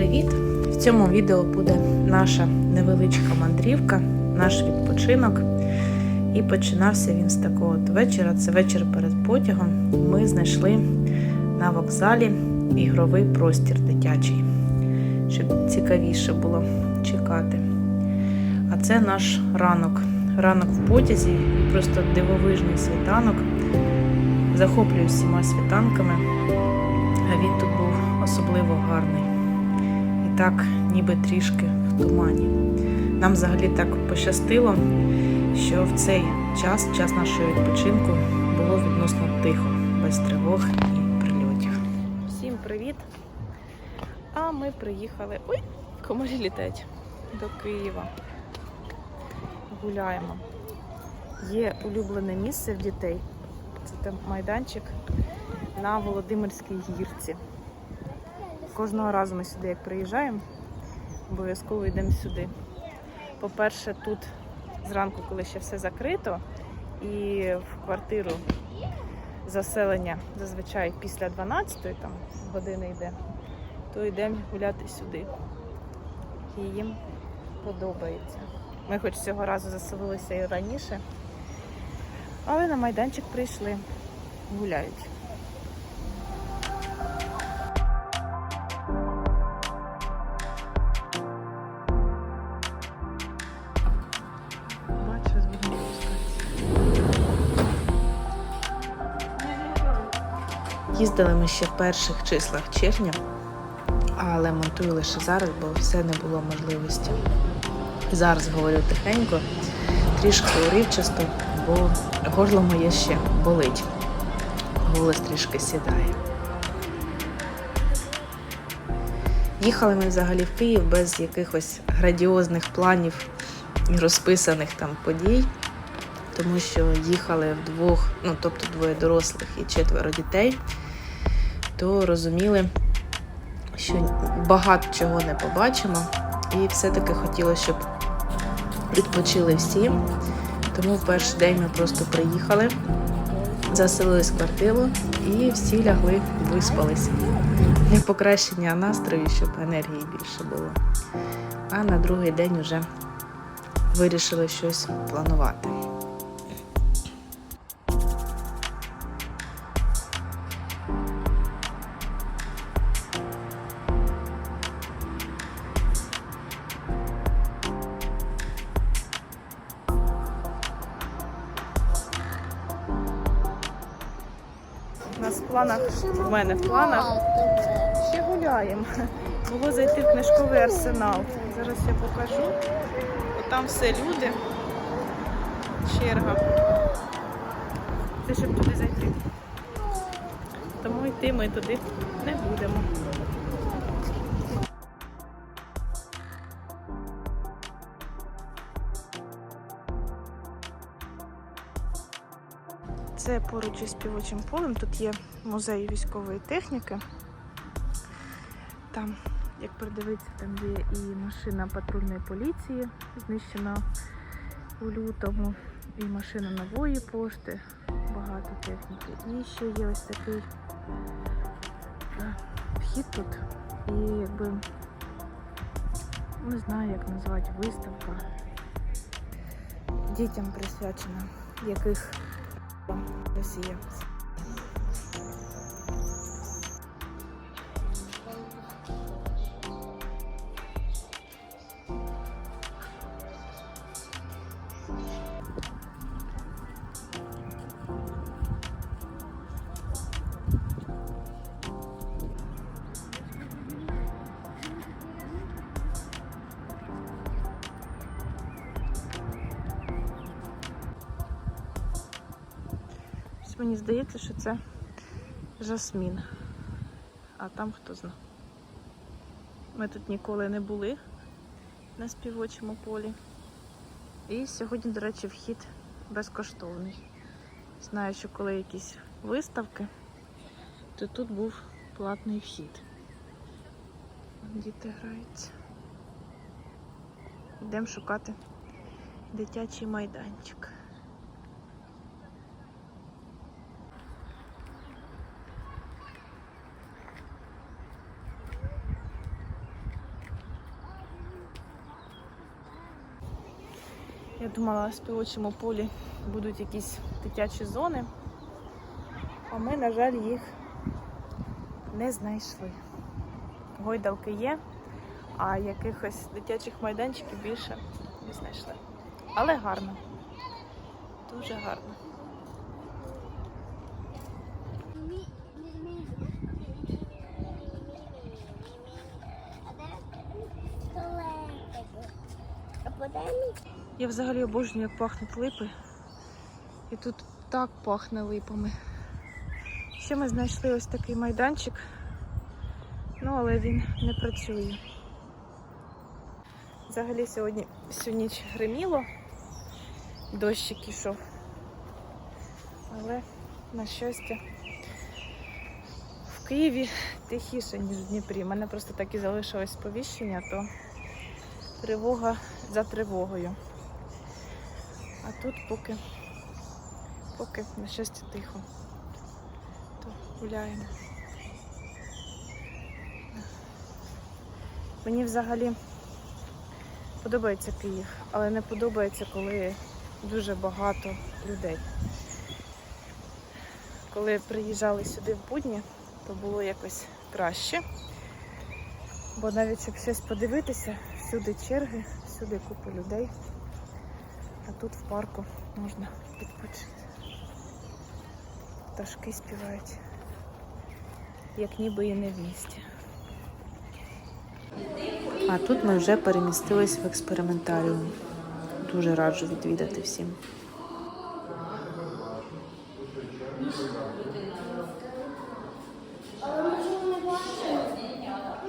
привіт! В цьому відео буде наша невеличка мандрівка, наш відпочинок. І починався він з такого от вечора. Це вечір перед потягом. Ми знайшли на вокзалі ігровий простір дитячий, щоб цікавіше було чекати. А це наш ранок. Ранок в потязі, просто дивовижний світанок. Захоплюю всіма світанками, а він тут був особливо гарний. Так, ніби трішки в тумані. Нам взагалі так пощастило, що в цей час, час нашого відпочинку, було відносно тихо, без тривог і прильотів. Всім привіт! А ми приїхали. Ой, комарі літають до Києва. Гуляємо. Є улюблене місце в дітей. Це там майданчик на Володимирській гірці. Кожного разу ми сюди, як приїжджаємо, обов'язково йдемо сюди. По-перше, тут зранку, коли ще все закрито, і в квартиру заселення зазвичай після 12-ї там години йде, то йдемо гуляти сюди. І їм подобається. Ми хоч цього разу заселилися і раніше, але на майданчик прийшли, гуляють. Їздили ми ще в перших числах червня, але монтую лише зараз, бо все не було можливості. Зараз говорю тихенько, трішки уривчасто, бо горло моє ще болить. Голос трішки сідає. Їхали ми взагалі в Київ без якихось градіозних планів і розписаних там подій, тому що їхали вдвох, ну тобто двоє дорослих і четверо дітей, то розуміли, що багато чого не побачимо, і все-таки хотілося, щоб відпочили всі. Тому в перший день ми просто приїхали, заселились в квартиру і всі лягли, виспалися. Не покращення настрою, щоб енергії більше було. А на другий день вже вирішили щось планувати. Планах, в мене в планах ще гуляємо. Було зайти в книжковий арсенал. Зараз я покажу. Бо там все люди. Черга. Це щоб туди зайти. Тому йти ми туди не будемо. Поруч із співочим полем. Тут є музей військової техніки. Там, як придивитися, там є і машина патрульної поліції, знищена у лютому, і машина нової пошти, багато техніки. І ще є ось такий е, вхід тут. І якби не знаю, як назвати виставка. Дітям присвячена, яких Росія. Мені здається, що це жасмін. А там хто зна. Ми тут ніколи не були на співочому полі. І сьогодні, до речі, вхід безкоштовний. Знаю, що коли якісь виставки, то тут був платний вхід. Діти граються. Йдемо шукати дитячий майданчик. Я думала, в співочому полі будуть якісь дитячі зони, а ми, на жаль, їх не знайшли. Гойдалки є, а якихось дитячих майданчиків більше не знайшли. Але гарно. Дуже гарно. А подай мені. Я взагалі обожнюю, як пахнуть липи. І тут так пахне липами. Ще ми знайшли ось такий майданчик, ну але він не працює. Взагалі сьогодні всю ніч гриміло, дощик ішов. Але, на щастя, в Києві тихіше, ніж в Дніпрі. У мене просто так і залишилось сповіщення, то тривога за тривогою. А тут поки, поки на щастя тихо. То гуляємо. Мені взагалі подобається Київ, але не подобається, коли дуже багато людей. Коли приїжджали сюди в будні, то було якось краще. Бо навіть щоб щось подивитися, всюди черги, всюди купа людей. А тут в парку можна відпочити. Пташки співають, як ніби і не в місті. А тут ми вже перемістились в експериментаріум. Дуже раджу відвідати всім.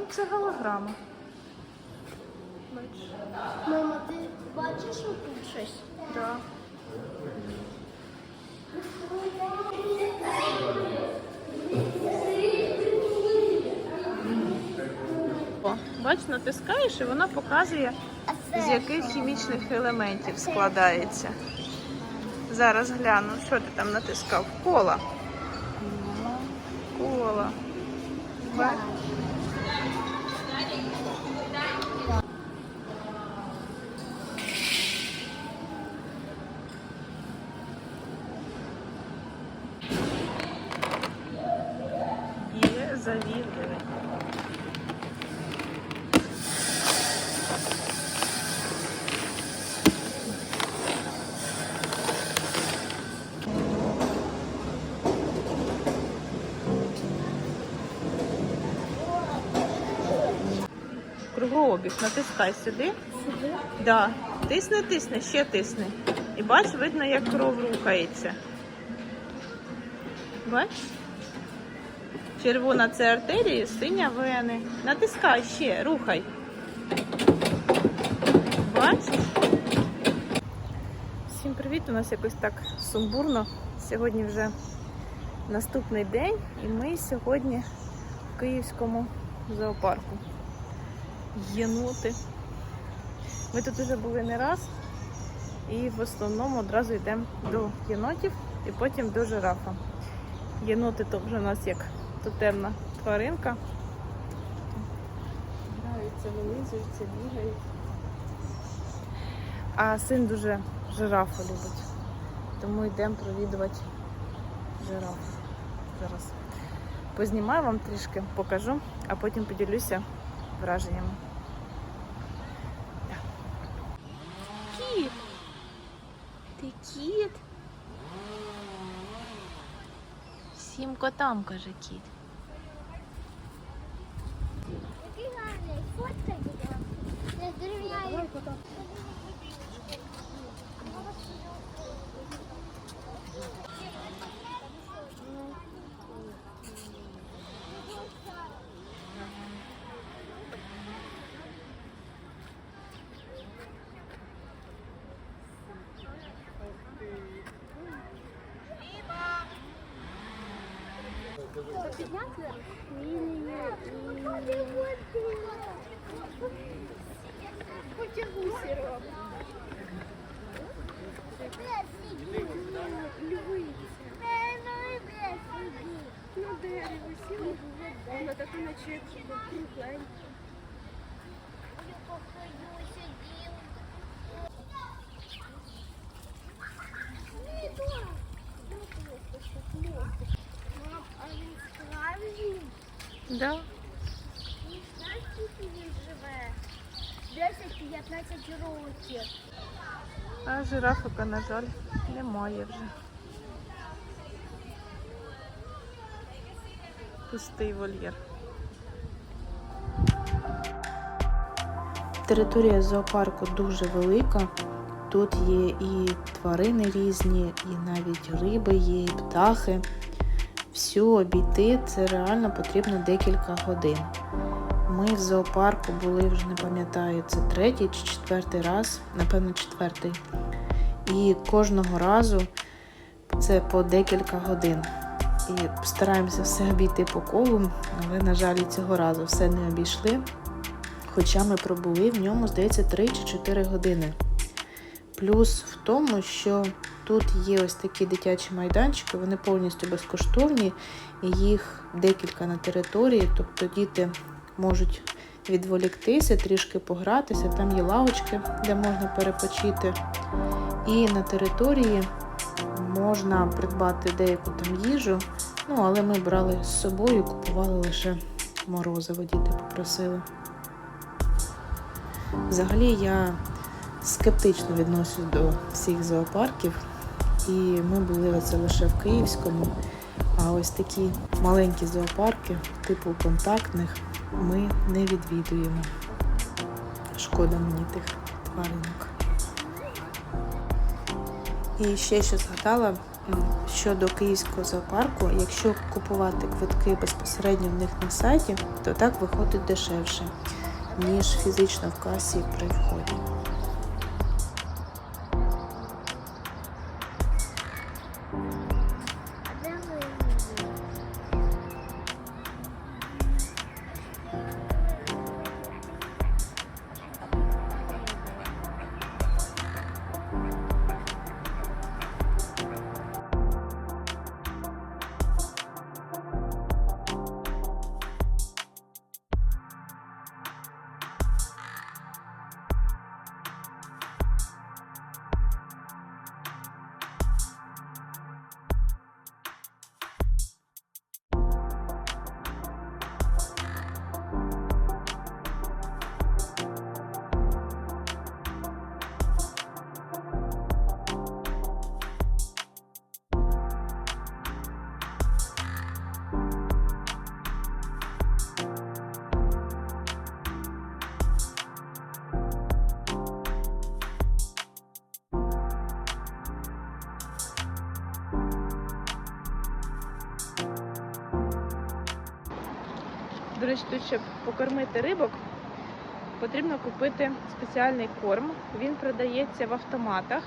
Це голограма. Бачиш? Мама, ти бачиш тут щось? Да. Бач, натискаєш і вона показує, з яких хімічних елементів складається. Зараз гляну, що ти там натискав? Кола. Кола. Ба- Є. Кругообіг, натискай сюди. Сюди? Да. Тисни, тисни, ще тисни. І бач, видно, як кров рухається. Бач? Червона це артерії, синя вени. Натискай ще, рухай. Бачиш? Всім привіт! У нас якось так сумбурно. Сьогодні вже наступний день, і ми сьогодні в Київському зоопарку. Єноти. Ми тут вже були не раз, і в основному одразу йдемо до єнотів і потім до жирафа. Єноти то вже у нас як тотемна тваринка. Граються, вилизуються, бігають. А син дуже жирафа любить. Тому йдемо провідувати жираф. Зараз познімаю вам трішки, покажу, а потім поділюся враженнями. Кіт! Ти кіт? Всім котам, каже кіт. Який гарний, фотка буде. Не дерев'яний. Підняти? На дереві сіла, вона така наче кругленька. Мам, Да. Скільки він живе? 10-15 років. А жирафика, на жаль, немає вже. Пустий вольєр. Територія зоопарку дуже велика. Тут є і тварини різні, і навіть риби є, і птахи. Всю обійти це реально потрібно декілька годин. Ми в зоопарку були вже не пам'ятаю, це третій чи четвертий раз, напевно, четвертий. І кожного разу це по декілька годин. І стараємося все обійти по колу, але, на жаль, цього разу все не обійшли. Хоча ми пробули в ньому, здається, 3 чи 4 години. Плюс в тому, що тут є ось такі дитячі майданчики, вони повністю безкоштовні, їх декілька на території, тобто діти можуть відволіктися, трішки погратися. Там є лавочки, де можна перепочити. І на території можна придбати деяку там їжу. Ну, але ми брали з собою, купували лише морозиво, діти попросили. Взагалі я скептично відношусь до всіх зоопарків, і ми були оце лише в Київському. А ось такі маленькі зоопарки, типу контактних, ми не відвідуємо. Шкода мені тих тваринок. І ще що згадала щодо київського зоопарку, якщо купувати квитки безпосередньо в них на сайті, то так виходить дешевше, ніж фізично в касі при вході. До речі, тут, щоб покормити рибок, потрібно купити спеціальний корм. Він продається в автоматах.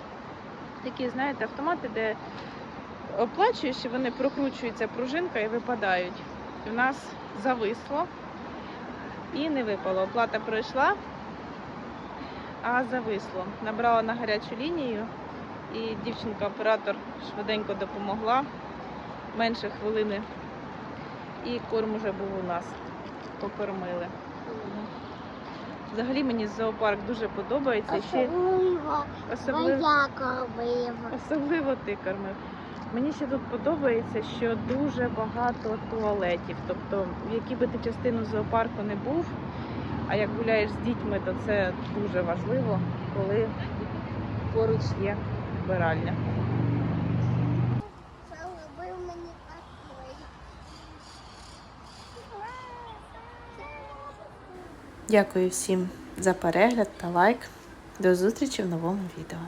Такі, знаєте, автомати, де оплачуєш і вони прокручуються пружинка і випадають. У нас зависло і не випало. Оплата пройшла, а зависло. Набрала на гарячу лінію і дівчинка-оператор швиденько допомогла. Менше хвилини. І корм уже був у нас. Покормили. Взагалі мені зоопарк дуже подобається. Особливо. особливо, Моя кормила. особливо ти кормив. Мені ще тут подобається, що дуже багато туалетів. Тобто, в якій би ти частину зоопарку не був, а як гуляєш з дітьми, то це дуже важливо, коли поруч є вбиральня. Це робив мені такий. Дякую всім за перегляд та лайк. До зустрічі в новому відео.